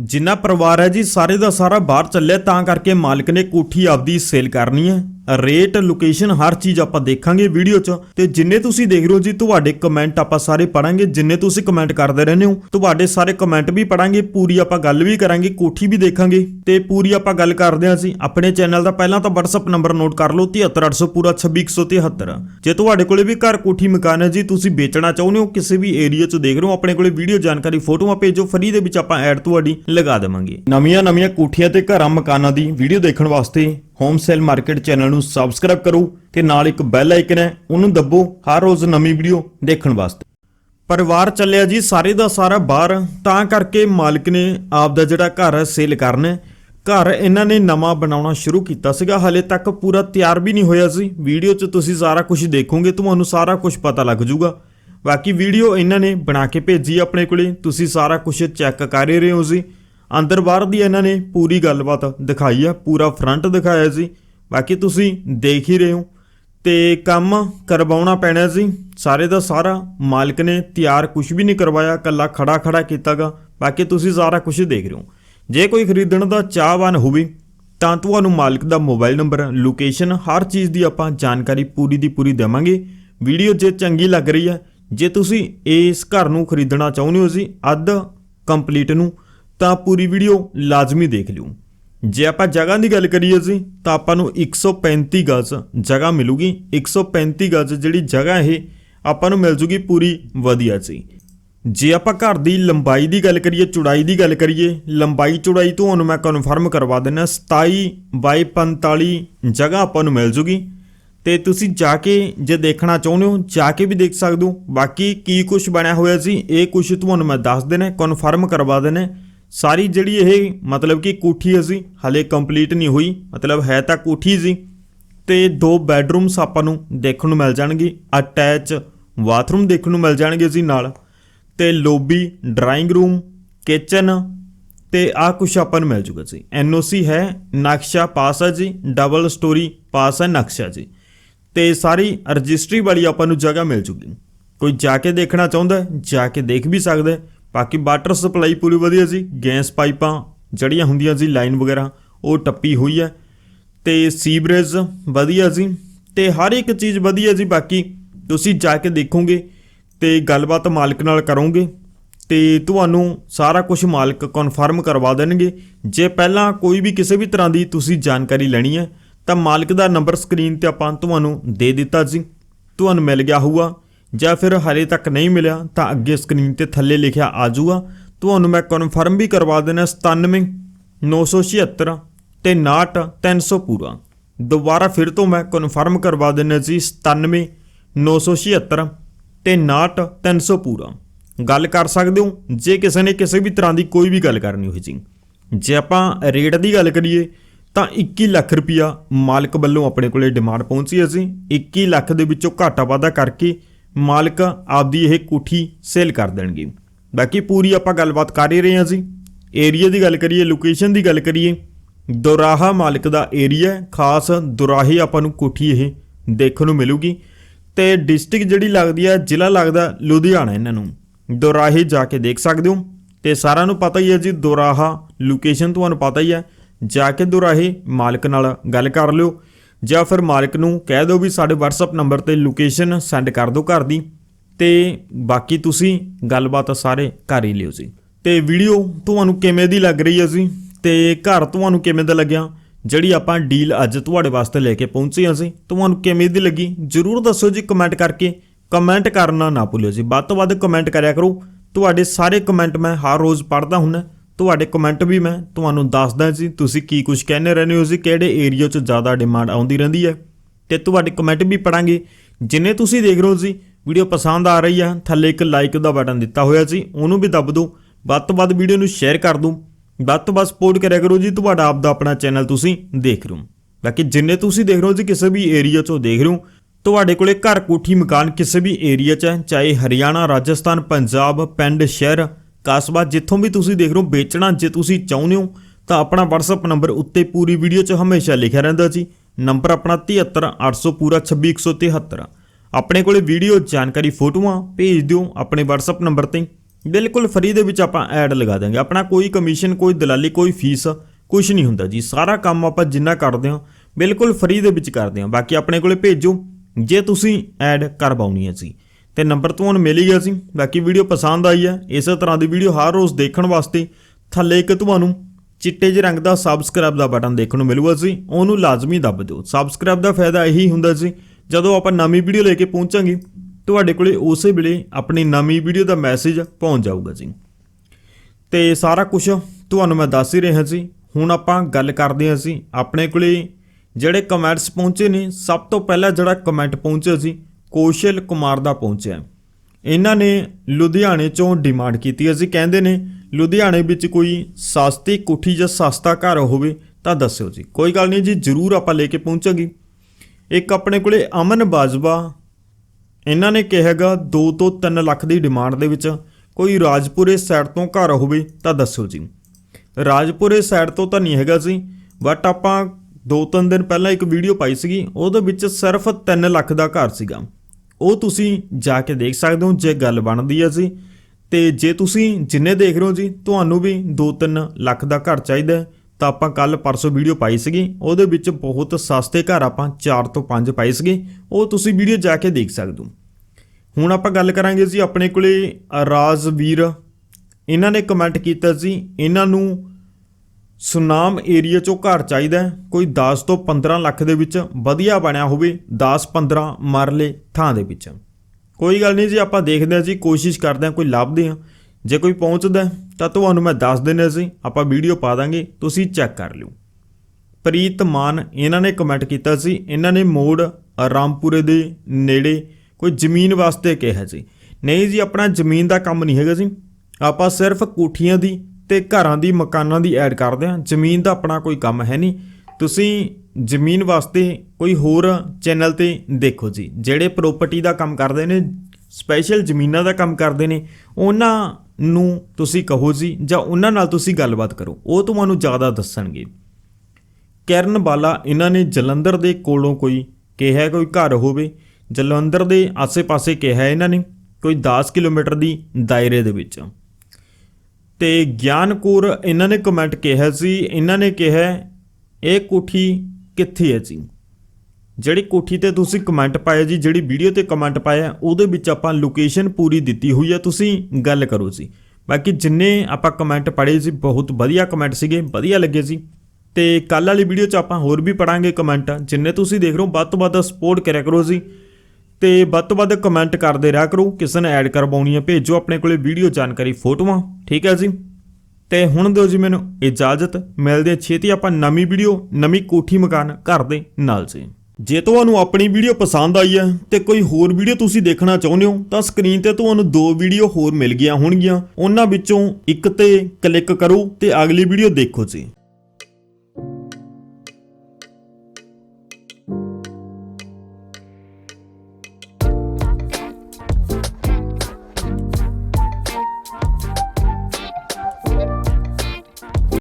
ਜਿੰਨਾ ਪਰਿਵਾਰ ਹੈ ਜੀ, ਸਾਰੇ ਦਾ ਸਾਰਾ ਬਾਹਰ ਚੱਲਿਆ, ਤਾਂ ਕਰਕੇ ਮਾਲਕ ਨੇ ਕੋਠੀ ਆਪਦੀ ਸੇਲ ਕਰਨੀ ਹੈ। ਰੇਟ ਲੋਕੇਸ਼ਨ ਹਰ ਚੀਜ਼ ਆਪਾਂ ਦੇਖਾਂਗੇ ਵੀਡੀਓ 'ਚ। ਤੇ ਜਿੰਨੇ ਤੁਸੀਂ ਦੇਖ ਰਹੇ ਹੋ ਜੀ, ਤੁਹਾਡੇ ਕਮੈਂਟ ਆਪਾਂ ਸਾਰੇ ਪੜਾਂਗੇ ਜਿੰਨੇ ਤੁਸੀਂ ਕਮੈਂਟ ਕਰਦੇ ਰਹਿੰਦੇ ਹੋ, ਤੁਹਾਡੇ ਸਾਰੇ ਕਮੈਂਟ ਵੀ ਪੜਾਂਗੇ ਪੂਰੀ ਆਪਾਂ ਗੱਲ ਵੀ ਕਰਾਂਗੇ, ਕੋਠੀ ਵੀ ਦੇਖਾਂਗੇ। ਤੇ ਪੂਰੀ ਆਪਾਂ ਗੱਲ ਕਰਦੇ ਹਾਂ ਅਸੀਂ। ਆਪਣੇ ਚੈਨਲ ਦਾ ਪਹਿਲਾਂ ਤਾਂ WhatsApp ਨੰਬਰ ਨੋਟ ਕਰ ਲਓ 73800 ਪੂਰਾ 26173 ਜੇ ਤੁਹਾਡੇ ਕੋਲੇ ਵੀ ਘਰ ਕੋਠੀ ਮਕਾਨ ਹੈ ਜੀ, ਤੁਸੀਂ ਵੇਚਣਾ ਚਾਹੁੰਦੇ ਹੋ, ਕਿਸੇ ਵੀ ਏਰੀਆ 'ਚ ਦੇਖ ਰਹੇ ਹੋ, ਆਪਣੇ ਕੋਲੇ ਵੀਡੀਓ ਜਾਣਕਾਰੀ ਫੋਟੋਆਂ ਭੇਜੋ ਫਰੀ ਦੇ ਵਿੱਚ ਆਪਾਂ ਐਡ ਤੁਹਾਡੀ ਲਗਾ ਦੇਵਾਂਗੇ। ਨਵੀਆਂ ਨਵੀਆਂ ਕੋਠੀਆਂ ਤੇ ਘਰਾਂ ਮਕਾਨਾਂ ਦੀ ਵੀਡੀਓ ਦੇਖਣ ਵਾਸਤੇ ਹੋਮ ਸੇਲ ਮਾਰਕੀਟ ਚੈਨਲ ਨੂੰ ਸਬਸਕ੍ਰਾਈਬ ਕਰੋ ਤੇ ਨਾਲ ਇੱਕ ਬੈਲ ਆਈਕਨ ਹੈ, ਉਹਨੂੰ ਦੱਬੋ ਹਰ ਰੋਜ਼ ਨਵੀਂ ਵੀਡੀਓ ਦੇਖਣ ਵਾਸਤੇ। ਪਰਿਵਾਰ ਚੱਲਿਆ ਜੀ, ਸਾਰੇ ਦਾ ਸਾਰਾ ਬਾਹਰ, ਤਾਂ ਕਰਕੇ ਮਾਲਕ ਨੇ ਆਪ ਦਾ ਜਿਹੜਾ ਘਰ ਹੈ ਸੇਲ ਕਰਨਾ। ਘਰ ਇਹਨਾਂ ਨੇ ਨਵਾਂ ਬਣਾਉਣਾ ਸ਼ੁਰੂ ਕੀਤਾ ਸੀਗਾ, ਹਲੇ ਤੱਕ ਪੂਰਾ ਤਿਆਰ ਵੀ ਨਹੀਂ ਹੋਇਆ ਸੀ। ਵੀਡੀਓ 'ਚ ਤੁਸੀਂ ਸਾਰਾ ਕੁਝ ਦੇਖੋਗੇ, ਤੁਹਾਨੂੰ ਸਾਰਾ ਕੁਝ ਪਤਾ ਲੱਗ ਜਾਊਗਾ। ਬਾਕੀ ਵੀਡੀਓ ਇਹਨਾਂ ਨੇ ਬਣਾ ਕੇ ਭੇਜੀ ਆਪਣੇ ਕੋਲੇ, ਤੁਸੀਂ ਸਾਰਾ ਕੁਝ ਚੈੱਕ ਕਰ ਰਹੇ ਹੋ ਜੀ। ਅੰਦਰ ਬਾਹਰ ਦੀ ਇਹਨਾਂ ਨੇ ਪੂਰੀ ਗੱਲਬਾਤ ਦਿਖਾਈ ਆ, ਪੂਰਾ ਫਰੰਟ ਦਿਖਾਇਆ ਸੀ। ਬਾਕੀ ਤੁਸੀਂ ਦੇਖ ਹੀ ਰਹੇ ਹੋ। ਤੇ ਕੰਮ ਕਰਵਾਉਣਾ ਪੈਣਾ ਸੀ। ਸਾਰੇ ਦਾ ਸਾਰਾ ਮਾਲਕ ਨੇ ਤਿਆਰ ਕੁਝ ਵੀ ਨਹੀਂ ਕਰਵਾਇਆ ਕੱਲਾ ਖੜਾ ਖੜਾ ਕੀਤਾਗਾ। ਬਾਕੀ ਤੁਸੀਂ ਸਾਰਾ ਕੁਝ ਦੇਖ ਰਹੇ ਹੋ। ਜੇ ਕੋਈ ਖਰੀਦਣ ਦਾ ਚਾਹਵਾਨ ਹੋਵੇ, ਤਾਂ ਤੁਹਾਨੂੰ ਮਾਲਕ ਦਾ ਮੋਬਾਈਲ ਨੰਬਰ, ਲੋਕੇਸ਼ਨ, ਹਰ ਚੀਜ਼ ਦੀ ਆਪਾਂ ਜਾਣਕਾਰੀ ਪੂਰੀ ਦੀ ਪੂਰੀ ਦੇਵਾਂਗੇ। ਵੀਡੀਓ ਜੇ ਚੰਗੀ ਲੱਗ ਰਹੀ ਹੈ, ਜੇ ਤੁਸੀਂ ਇਸ ਘਰ ਨੂੰ ਖਰੀਦਣਾ ਚਾਹੁੰਦੇ ਹੋ ਜੀ, ਅੱਧ ਕੰਪਲੀਟ ਨੂੰ ਤਾਂ ਪੂਰੀ ਵੀਡੀਓ ਲਾਜ਼ਮੀ ਦੇਖ ਲਿਓ। ਜੇ ਆਪਾਂ ਜਗ੍ਹਾ ਦੀ ਗੱਲ ਕਰੀਏ ਜੀ, ਤਾਂ ਆਪਾਂ ਨੂੰ 135 ਗਜ਼ ਜਗ੍ਹਾ ਮਿਲੂਗੀ। 135 ਗਜ਼ ਜਿਹੜੀ ਜਗ੍ਹਾ ਇਹ ਆਪਾਂ ਨੂੰ ਮਿਲ ਜੂਗੀ ਪੂਰੀ ਵਧੀਆ ਜੀ। ਜੇ ਆਪਾਂ ਘਰ ਦੀ ਲੰਬਾਈ ਦੀ ਗੱਲ ਕਰੀਏ, ਚੌੜਾਈ ਦੀ ਗੱਲ ਕਰੀਏ, ਲੰਬਾਈ ਚੌੜਾਈ ਤੁਹਾਨੂੰ ਮੈਂ ਕਨਫਰਮ ਕਰਵਾ ਦਿੰਦਾ 27 ਬਾਈ 45 ਜਗ੍ਹਾ ਆਪਾਂ ਨੂੰ ਮਿਲ ਜੂਗੀ। ਤੇ ਤੁਸੀਂ ਜਾ ਕੇ ਜੇ ਦੇਖਣਾ ਚਾਹੁੰਦੇ ਹੋ, ਜਾ ਕੇ ਵੀ ਦੇਖ ਸਕਦੇ ਹੋ। ਬਾਕੀ ਕੀ ਕੁਝ ਬਣਿਆ ਹੋਇਆ ਸੀ ਇਹ ਕੁਝ ਤੁਹਾਨੂੰ ਮੈਂ ਦੱਸ ਦੇਣਾ ਕਨਫਰਮ ਕਰਵਾ ਦੇਣਾ ਸਾਰੀ ਜਿਹੜੀ ਇਹ ਮਤਲਬ ਕਿ ਕੋਠੀ ਅਸੀਂ ਹਲੇ ਕੰਪਲੀਟ ਨਹੀਂ ਹੋਈ, ਮਤਲਬ ਹੈ ਤਾਂ ਕੋਠੀ ਸੀ ਤੇ ਦੋ ਬੈੱਡਰੂਮਸ ਆਪਾਂ ਨੂੰ ਦੇਖਣ ਨੂੰ ਮਿਲ ਜਾਣਗੇ ਅਟੈਚ ਬਾਥਰੂਮ ਦੇਖਣ ਨੂੰ ਮਿਲ ਜਾਣਗੇ ਜੀ ਨਾਲ, ਤੇ ਲੋਬੀ ਡਰਾਇੰਗ ਰੂਮ ਕਿਚਨ ਤੇ ਆ ਕੁਛ ਆਪਾਂ ਨੂੰ ਮਿਲ ਜੂਗਾ ਜੀ। ਐਨਓਸੀ ਹੈ, ਨਕਸ਼ਾ ਪਾਸ ਹੈ ਜੀ ਡਬਲ ਸਟੋਰੀ ਪਾਸ ਹੈ ਨਕਸ਼ਾ ਜੀ, ਤੇ ਸਾਰੀ ਰਜਿਸਟਰੀ ਵਾਲੀ ਆਪਾਂ ਨੂੰ ਜਗ੍ਹਾ ਮਿਲ ਜੂਗੀ। ਕੋਈ ਜਾ ਕੇ ਦੇਖਣਾ ਚਾਹੁੰਦਾ, ਜਾ ਕੇ ਦੇਖ ਵੀ ਸਕਦਾ ਬਾਕੀ ਵਾਟਰ ਸਪਲਾਈ ਪੂਰੀ ਵਧੀਆ ਜੀ, ਗੈਸ ਪਾਈਪਾਂ ਜੜੀਆਂ ਹੁੰਦੀਆਂ ਸੀ ਲਾਈਨ ਵਗੈਰਾ, ਉਹ ਟੱਪੀ ਹੋਈ ਹੈ। ਤੇ ਸੀਵਰੇਜ ਵਧੀਆ ਜੀ, ਤੇ ਹਰ ਇੱਕ ਚੀਜ਼ ਵਧੀਆ ਜੀ, ਬਾਕੀ ਤੁਸੀਂ ਜਾ ਕੇ ਦੇਖੋਗੇ ਤੇ ਗੱਲਬਾਤ ਮਾਲਕ ਨਾਲ ਕਰੋਗੇ ਤੇ ਤੁਹਾਨੂੰ ਸਾਰਾ ਕੁਝ ਮਾਲਕ ਕਨਫਰਮ ਕਰਵਾ ਦੇਣਗੇ। ਜੇ ਪਹਿਲਾਂ ਕੋਈ ਵੀ ਕਿਸੇ ਵੀ ਤਰ੍ਹਾਂ ਦੀ ਤੁਸੀਂ ਜਾਣਕਾਰੀ ਲੈਣੀ ਹੈ, ਤਾਂ ਮਾਲਕ ਦਾ ਨੰਬਰ ਸਕਰੀਨ ਤੇ ਆਪਾਂ ਤੁਹਾਨੂੰ ਦੇ ਦਿੱਤਾ ਜੀ। ਤੁਹਾਨੂੰ ਮਿਲ ਗਿਆ ਹੋਊਗਾ। ਜਾਂ ਫਿਰ ਹਾਲੇ ਤੱਕ ਨਹੀਂ ਮਿਲਿਆ, ਤਾਂ ਅੱਗੇ ਸਕਰੀਨ ਤੇ ਥੱਲੇ ਲਿਖਿਆ ਆ ਜਾਊਗਾ। ਤੁਹਾਨੂੰ ਮੈਂ ਕਨਫਰਮ ਵੀ ਕਰਵਾ ਦੇਣਾ 97 976 ਤੇ 59 300 ਪੂਰਾ। ਦੁਬਾਰਾ ਫਿਰ ਤੋਂ ਮੈਂ ਕਨਫਰਮ ਕਰਵਾ ਦੇਣਾ ਜੀ 97 976 ਤੇ 59 300 ਪੂਰਾ। ਗੱਲ ਕਰ ਸਕਦੇ ਹੋ, ਜੇ ਕਿਸੇ ਨੇ ਕਿਸੇ ਵੀ ਤਰ੍ਹਾਂ ਦੀ ਕੋਈ ਵੀ ਗੱਲ ਕਰਨੀ ਹੋਈ ਜੀ। ਜੇ ਆਪਾਂ ਰੇਟ ਦੀ ਗੱਲ ਕਰੀਏ, ਤਾਂ 21 ਲੱਖ ਰੁਪਿਆ ਮਾਲਕ ਵੱਲੋਂ ਆਪਣੇ ਕੋਲੇ ਡਿਮਾਂਡ ਪਹੁੰਚੀ ਅਸੀਂ 21 ਲੱਖ ਦੇ ਵਿੱਚੋਂ ਘਾਟਾ ਵਾਧਾ ਕਰਕੇ ਮਾਲਕ ਆਪਦੀ ਇਹ ਕੋਠੀ ਸੇਲ ਕਰ ਦੇਣਗੇ। ਬਾਕੀ ਪੂਰੀ ਆਪਾਂ ਗੱਲਬਾਤ ਕਰ ਹੀ ਰਹੇ ਹਾਂ ਜੀ। ਏਰੀਆ ਦੀ ਗੱਲ ਕਰੀਏ ਲੋਕੇਸ਼ਨ ਦੀ ਗੱਲ ਕਰੀਏ, ਦੁਰਾਹਾ ਮਾਲਕ ਦਾ ਏਰੀਆ ਖਾਸ ਦੁਰਾਹੇ ਆਪਾਂ ਨੂੰ ਕੋਠੀ ਇਹ ਦੇਖਣ ਨੂੰ ਮਿਲੂਗੀ। ਤੇ ਡਿਸਟ੍ਰਿਕਟ ਜਿਹੜੀ ਲੱਗਦੀ ਹੈ, ਜ਼ਿਲ੍ਹਾ ਲੱਗਦਾ ਲੁਧਿਆਣਾ ਇਹਨਾਂ ਨੂੰ। ਦੁਰਾਹੇ ਜਾ ਕੇ ਦੇਖ ਸਕਦੇ ਹੋ। ਤੇ ਸਾਰਿਆਂ ਨੂੰ ਪਤਾ ਹੀ ਹੈ ਜੀ, ਦੁਰਾਹਾ ਲੋਕੇਸ਼ਨ ਤੁਹਾਨੂੰ ਪਤਾ ਹੀ ਹੈ। ਜਾ ਕੇ ਦੁਰਾਹੇ ਮਾਲਕ ਨਾਲ ਗੱਲ ਕਰ ਲਿਓ। ਜਾਂ ਫਿਰ ਮਾਲਕ ਨੂੰ ਕਹਿ ਦਿਓ ਵੀ ਸਾਡੇ WhatsApp ਨੰਬਰ ਤੇ ਲੋਕੇਸ਼ਨ ਸੈਂਡ ਕਰ ਦਿਓ ਘਰ ਦੀ। ਤੇ ਬਾਕੀ ਤੁਸੀਂ ਗੱਲਬਾਤ ਸਾਰੇ ਕਰ ਹੀ ਲਿਓ ਜੀ। ਤੇ ਵੀਡੀਓ ਤੁਹਾਨੂੰ ਕਿਵੇਂ ਦੀ ਲੱਗ ਰਹੀ ਹੈ ਜੀ? ਤੇ ਘਰ ਤੁਹਾਨੂੰ ਕਿਵੇਂ ਦਾ ਲੱਗਿਆ? ਜਿਹੜੀ ਆਪਾਂ ਡੀਲ ਅੱਜ ਤੁਹਾਡੇ ਵਾਸਤੇ ਲੈ ਕੇ ਪਹੁੰਚੇ ਹਾਂ ਜੀ, ਤੁਹਾਨੂੰ ਕਿਵੇਂ ਦੀ ਲੱਗੀ? ਜਰੂਰ ਦੱਸੋ ਜੀ ਕਮੈਂਟ ਕਰਕੇ। ਕਮੈਂਟ ਕਰਨਾ ਨਾ ਭੁੱਲਿਓ ਜੀ। ਵੱਧ ਤੋਂ ਵੱਧ ਕਮੈਂਟ ਕਰਿਆ ਕਰੋ। ਤੁਹਾਡੇ ਸਾਰੇ ਕਮੈਂਟ ਮੈਂ ਹਰ ਰੋਜ਼ ਪੜ੍ਹਦਾ ਹੁੰਦਾ ਤੁਹਾਡੇ ਕਮੈਂਟ ਵੀ ਮੈਂ ਤੁਹਾਨੂੰ ਦੱਸਦਾ ਜੀ, ਤੁਸੀਂ ਕੀ ਕੁਝ ਕਹਿੰਦੇ ਰਹਿੰਦੇ ਹੋ ਜੀ, ਕਿਹੜੇ ਏਰੀਆ 'ਚ ਜ਼ਿਆਦਾ ਡਿਮਾਂਡ ਆਉਂਦੀ ਰਹਿੰਦੀ ਹੈ। ਤੇ ਤੁਹਾਡੇ ਕਮੈਂਟ ਵੀ ਪੜਾਂਗੇ ਜਿੰਨੇ ਤੁਸੀਂ ਦੇਖ ਰਹੇ ਹੋ ਜੀ ਵੀਡੀਓ ਪਸੰਦ ਆ ਰਹੀ ਆ, ਥੱਲੇ ਇੱਕ ਲਾਈਕ ਦਾ ਬਟਨ ਦਿੱਤਾ ਹੋਇਆ ਜੀ, ਉਹਨੂੰ ਵੀ ਦੱਬ ਦਿਓ। ਵੱਧ ਤੋਂ ਵੱਧ ਵੀਡੀਓ ਨੂੰ ਸ਼ੇਅਰ ਕਰ ਦਿਓ। ਵੱਧ ਤੋਂ ਵੱਧ ਸਪੋਰਟ ਕਰਿਆ ਕਰੋ ਜੀ, ਤੁਹਾਡਾ ਆਪ ਦਾ ਆਪਣਾ ਚੈਨਲ ਤੁਸੀਂ ਦੇਖ ਰਹੇ ਹੋ। ਬਾਕੀ ਜਿੰਨੇ ਤੁਸੀਂ ਦੇਖ ਰਹੇ ਹੋ ਜੀ, ਕਿਸੇ ਵੀ ਏਰੀਆ 'ਚੋਂ ਦੇਖ ਰਹੇ ਹੋ, ਤੁਹਾਡੇ ਕੋਲੇ ਘਰ ਕੋਠੀ ਮਕਾਨ ਕਿਸੇ ਵੀ ਏਰੀਆ 'ਚ ਹੈ, ਚਾਹੇ ਹਰਿਆਣਾ, ਰਾਜਸਥਾਨ, ਪੰਜਾਬ, ਪਿੰਡ, ਸ਼ਹਿਰ ਕਸਬਾ, ਜਿੱਥੋਂ ਵੀ ਤੁਸੀਂ ਦੇਖ ਰਹੇ ਹੋ ਵੇਚਣਾ, ਜੇ ਤੁਸੀਂ ਚਾਹੁੰਦੇ ਹੋ, ਤਾਂ ਆਪਣਾ WhatsApp ਨੰਬਰ ਉੱਤੇ ਪੂਰੀ ਵੀਡੀਓ 'ਚ ਹਮੇਸ਼ਾ ਲਿਖਿਆ ਰਹਿੰਦਾ ਜੀ। ਨੰਬਰ ਆਪਣਾ 73800 ਪੂਰਾ 26173 ਆਪਣੇ ਕੋਲੇ ਵੀਡੀਓ, ਜਾਣਕਾਰੀ, ਫੋਟੋਆਂ ਭੇਜ ਦਿਓ ਆਪਣੇ WhatsApp ਨੰਬਰ ਤੇ। ਬਿਲਕੁਲ ਫਰੀ ਦੇ ਵਿੱਚ ਆਪਾਂ ਐਡ ਲਗਾ ਦਾਂਗੇ ਆਪਣਾ ਕੋਈ ਕਮਿਸ਼ਨ, ਕੋਈ ਦਲਾਲੀ, ਕੋਈ ਫੀਸ ਕੁਝ ਨਹੀਂ ਹੁੰਦਾ ਜੀ। ਸਾਰਾ ਕੰਮ ਆਪਾਂ ਜਿੰਨਾ ਕਰਦੇ ਹਾਂ, ਬਿਲਕੁਲ ਫਰੀ ਦੇ ਵਿੱਚ ਕਰਦੇ ਹਾਂ। ਬਾਕੀ ਆਪਣੇ ਕੋਲੇ ਭੇਜੋ, ਜੇ ਤੁਸੀਂ ਐਡ ਕਰਵਾਉਣੀ ਹੈ ਜੀ। ਤੇ ਨੰਬਰ ਤੁਹਾਨੂੰ ਮਿਲ ਹੀ ਗਿਆ ਸੀ। ਬਾਕੀ ਵੀਡੀਓ ਪਸੰਦ ਆਈ ਹੈ, ਇਸੇ ਤਰ੍ਹਾਂ ਦੀ ਵੀਡੀਓ ਹਰ ਰੋਜ਼ ਦੇਖਣ ਵਾਸਤੇ ਥੱਲੇ ਇੱਕ ਤੁਹਾਨੂੰ ਚਿੱਟੇ ਜਿਹੇ ਰੰਗ ਦਾ ਸਬਸਕ੍ਰਾਈਬ ਦਾ ਬਟਨ ਦੇਖਣ ਨੂੰ ਮਿਲੂਗਾ ਸੀ, ਉਹਨੂੰ ਲਾਜ਼ਮੀ ਦੱਬ ਦਿਓ। ਸਬਸਕ੍ਰਾਈਬ ਦਾ ਫਾਇਦਾ ਇਹੀ ਹੁੰਦਾ ਸੀ, ਜਦੋਂ ਆਪਾਂ ਨਵੀਂ ਵੀਡੀਓ ਲੈ ਕੇ ਪਹੁੰਚਾਂਗੇ, ਤੁਹਾਡੇ ਕੋਲੇ ਉਸੇ ਵੇਲੇ ਆਪਣੀ ਨਵੀਂ ਵੀਡੀਓ ਦਾ ਮੈਸੇਜ ਪਹੁੰਚ ਜਾਊਗਾ ਜੀ। ਤੇ ਸਾਰਾ ਕੁਝ ਤੁਹਾਨੂੰ ਮੈਂ ਦੱਸ ਹੀ ਰਿਹਾ ਸੀ, ਹੁਣ ਆਪਾਂ ਗੱਲ ਕਰਦੇ ਹਾਂ ਸੀ ਆਪਣੇ ਕੋਲੇ ਜਿਹੜੇ ਕਮੈਂਟਸ ਪਹੁੰਚੇ ਨੇ, ਸਭ ਤੋਂ ਪਹਿਲਾਂ ਜਿਹੜਾ ਕਮੈਂਟ ਪਹੁੰਚਿਆ ਸੀ ਕੌਸ਼ਲ ਕੁਮਾਰ ਦਾ ਪਹੁੰਚਿਆ। ਇਹਨਾਂ ਨੇ ਲੁਧਿਆਣੇ ਚੋਂ ਡਿਮਾਂਡ ਕੀਤੀ। ਅਸੀਂ ਕਹਿੰਦੇ ਨੇ, ਲੁਧਿਆਣੇ ਵਿੱਚ ਕੋਈ ਸਸਤੀ ਕੋਠੀ ਜਾਂ ਸਸਤਾ ਘਰ ਹੋਵੇ ਤਾਂ ਦੱਸਿਓ ਜੀ। ਕੋਈ ਗੱਲ ਨਹੀਂ ਜੀ, ਜ਼ਰੂਰ ਆਪਾਂ ਲੈ ਕੇ ਪਹੁੰਚਾਂਗੇ। ਇੱਕ ਆਪਣੇ ਕੋਲੇ ਅਮਨ ਬਾਜਵਾ, ਇਹਨਾਂ ਨੇ ਕਿਹਾਗਾ 2 ਤੋਂ 3 ਲੱਖ ਦੀ ਡਿਮਾਂਡ ਦੇ ਵਿੱਚ ਕੋਈ ਰਾਜਪੁਰੇ ਸਾਈਡ ਤੋਂ ਘਰ ਹੋਵੇ ਤਾਂ ਦੱਸਿਓ ਜੀ। ਰਾਜਪੁਰੇ ਸਾਈਡ ਤੋਂ ਤਾਂ ਨਹੀਂ ਹੈਗਾ ਸੀ ਬਟ ਆਪਾਂ 2-3 ਦਿਨ ਪਹਿਲਾਂ ਇੱਕ ਵੀਡੀਓ ਪਾਈ ਸੀਗੀ, ਉਹਦੇ ਵਿੱਚ ਸਿਰਫ 3 ਲੱਖ ਦਾ ਘਰ ਸੀਗਾ। ਉਹ ਤੁਸੀਂ ਜਾ ਕੇ ਦੇਖ ਸਕਦੇ ਹੋ ਜੇ ਗੱਲ ਬਣਦੀ ਹੈ ਜੀ। ਤੇ ਜੇ ਤੁਸੀਂ ਜਿੰਨੇ ਦੇਖ ਰਹੇ ਹੋ ਜੀ, ਤੁਹਾਨੂੰ ਵੀ 2-3 ਲੱਖ ਦਾ ਘਰ ਚਾਹੀਦਾ ਤਾਂ ਆਪਾਂ ਕੱਲ ਪਰਸੋਂ ਵੀਡੀਓ ਪਾਈ ਸੀਗੀ, ਉਹਦੇ ਵਿੱਚ ਬਹੁਤ ਸਸਤੇ ਘਰ ਆਪਾਂ 4 ਤੋਂ 5 ਪਾਈ ਸੀਗੇ। ਉਹ ਤੁਸੀਂ ਵੀਡੀਓ ਜਾ ਕੇ ਦੇਖ ਸਕਦੇ ਹੋ। ਹੁਣ ਆਪਾਂ ਗੱਲ ਕਰਾਂਗੇ ਜੀ ਆਪਣੇ ਕੋਲੇ ਰਾਜਵੀਰ। ਇਹਨਾਂ ਨੇ ਕਮੈਂਟ ਕੀਤਾ ਸੀ ਇਹਨਾਂ ਨੂੰ ਸੁਨਾਮ ਏਰੀਆ ਚੋਂ ਘਰ ਚਾਹੀਦਾ ਕੋਈ 10 ਤੋਂ 15 ਲੱਖ ਦੇ ਵਿੱਚ ਵਧੀਆ ਬਣਿਆ ਹੋਵੇ 10-15 ਮਰਲੇ ਥਾਂ ਦੇ ਵਿੱਚ। ਕੋਈ ਗੱਲ ਨਹੀਂ ਜੀ, ਆਪਾਂ ਦੇਖਦੇ ਹਾਂ ਜੀ, ਕੋਸ਼ਿਸ਼ ਕਰਦੇ ਹਾਂ, ਕੋਈ ਲੱਭਦੇ ਹਾਂ। ਜੇ ਕੋਈ ਪਹੁੰਚਦਾ ਤਾਂ ਤੁਹਾਨੂੰ ਮੈਂ ਦੱਸ ਦਿੰਦਾ ਸੀ ਆਪਾਂ ਵੀਡੀਓ ਪਾ ਦਾਂਗੇ, ਤੁਸੀਂ ਚੈੱਕ ਕਰ ਲਿਓ। ਪ੍ਰੀਤ ਮਾਨ, ਇਹਨਾਂ ਨੇ ਕਮੈਂਟ ਕੀਤਾ ਸੀ, ਇਹਨਾਂ ਨੇ ਮੋੜ ਰਾਮਪੁਰੇ ਦੇ ਨੇੜੇ ਕੋਈ ਜ਼ਮੀਨ ਵਾਸਤੇ ਕਿਹਾ ਸੀ ਨਹੀਂ ਜੀ, ਆਪਣਾ ਜ਼ਮੀਨ ਦਾ ਕੰਮ ਨਹੀਂ ਹੈਗਾ ਜੀ। ਆਪਾਂ ਸਿਰਫ ਕੋਠੀਆਂ ਦੀ ਤੇ ਘਰਾਂ ਦੀ ਮਕਾਨਾਂ ਦੀ ਐਡ ਕਰਦੇ ਹਾਂ। ਜ਼ਮੀਨ ਦਾ ਆਪਣਾ ਕੋਈ ਕੰਮ ਹੈ ਨਹੀਂ। ਤੁਸੀਂ ਜ਼ਮੀਨ ਵਾਸਤੇ ਕੋਈ ਹੋਰ ਚੈਨਲ ਤੇ ਦੇਖੋ ਜੀ, ਜਿਹੜੇ ਪ੍ਰਾਪਰਟੀ ਦਾ ਕੰਮ ਕਰਦੇ ਨੇ ਸਪੈਸ਼ਲ ਜ਼ਮੀਨਾਂ ਦਾ ਕੰਮ ਕਰਦੇ ਨੇ, ਉਹਨਾਂ ਨੂੰ ਤੁਸੀਂ ਕਹੋ ਜੀ ਜਾਂ ਉਹਨਾਂ ਨਾਲ ਤੁਸੀਂ ਗੱਲਬਾਤ ਕਰੋ। ਉਹ ਤੁਹਾਨੂੰ ਜ਼ਿਆਦਾ ਦੱਸਣਗੇ। ਕਿਰਨ ਬਾਲਾ, ਇਹਨਾਂ ਨੇ ਜਲੰਧਰ ਦੇ ਕੋਲੋਂ ਕੋਈ ਕਿਹਾ ਕੋਈ ਘਰ ਹੋਵੇ? ਜਲੰਧਰ ਦੇ ਆਸੇ-ਪਾਸੇ ਕਿਹਾ ਇਹਨਾਂ ਨੇ ਕੋਈ 10 ਕਿਲੋਮੀਟਰ ਦੀ ਦਾਇਰੇ ਦੇ ਵਿੱਚ। ਤੇ ਗਿਆਨਕੌਰ ਇਹਨਾਂ ਨੇ ਕਮੈਂਟ ਕਿਹਾ ਸੀ, ਇਹਨਾਂ ਨੇ ਕਿਹਾ, ਇਹ ਕੋਠੀ ਕਿੱਥੇ ਹੈ ਜੀ? ਜਿਹੜੀ ਕੋਠੀ ਤੇ ਤੁਸੀਂ ਕਮੈਂਟ ਪਾਇਆ ਜੀ, ਜਿਹੜੀ ਵੀਡੀਓ ਤੇ ਕਮੈਂਟ ਪਾਇਆ, ਉਹਦੇ ਵਿੱਚ ਆਪਾਂ ਲੋਕੇਸ਼ਨ ਪੂਰੀ ਦਿੱਤੀ ਹੋਈ ਹੈ, ਤੁਸੀਂ ਗੱਲ ਕਰੋ ਜੀ। ਬਾਕੀ ਜਿੰਨੇ ਆਪਾਂ ਕਮੈਂਟ ਪੜ੍ਹੇ ਸੀ, ਬਹੁਤ ਵਧੀਆ ਕਮੈਂਟ ਸੀਗੇ, ਵਧੀਆ ਲੱਗੇ ਸੀ। ਤੇ ਕੱਲ ਵਾਲੀ ਵੀਡੀਓ 'ਚ ਆਪਾਂ ਹੋਰ ਵੀ ਪੜਾਂਗੇ ਕਮੈਂਟ ਜਿੰਨੇ ਤੁਸੀਂ ਦੇਖ ਰਹੇ ਹੋ, ਵੱਧ ਤੋਂ ਵੱਧ ਸਪੋਰਟ ਕਰਿਆ ਕਰੋ ਜੀ। ਤੇ ਵੱਧ ਤੋਂ ਵੱਧ ਕਮੈਂਟ ਕਰਦੇ ਰਿਹਾ ਕਰੋ। ਕਿਸੇ ਨੇ ਐਡ ਕਰਵਾਉਣੀ ਹੈ, ਭੇਜੋ ਆਪਣੇ ਕੋਲੇ ਵੀਡੀਓ ਜਾਣਕਾਰੀ ਫੋਟੋਆਂ। ਠੀਕ ਹੈ ਜੀ? ਤੇ ਹੁਣ ਦਿਓ ਜੀ ਮੈਨੂੰ ਇਜਾਜ਼ਤ। ਮਿਲਦੇ ਛੇਤੀ, ਆਪਾਂ ਨਵੀਂ ਵੀਡੀਓ ਨਵੀਂ ਕੋਠੀ ਮਕਾਨ ਘਰ ਦੇ ਨਾਲ ਜੀ। ਜੇ ਤੁਹਾਨੂੰ ਆਪਣੀ ਵੀਡੀਓ ਪਸੰਦ ਆਈ ਹੈ ਤੇ ਕੋਈ ਹੋਰ ਵੀਡੀਓ ਤੁਸੀਂ ਦੇਖਣਾ ਚਾਹੁੰਦੇ ਹੋ, ਤਾਂ ਸਕਰੀਨ ਤੇ ਤੁਹਾਨੂੰ ਦੋ ਵੀਡੀਓ ਹੋਰ ਮਿਲ ਗਈਆਂ ਹੋਣਗੀਆਂ। ਉਹਨਾਂ ਵਿੱਚੋਂ ਇੱਕ ਤੇ ਕਲਿੱਕ ਕਰੋ ਤੇ ਅਗਲੀ ਵੀਡੀਓ ਦੇਖੋ ਜੀ।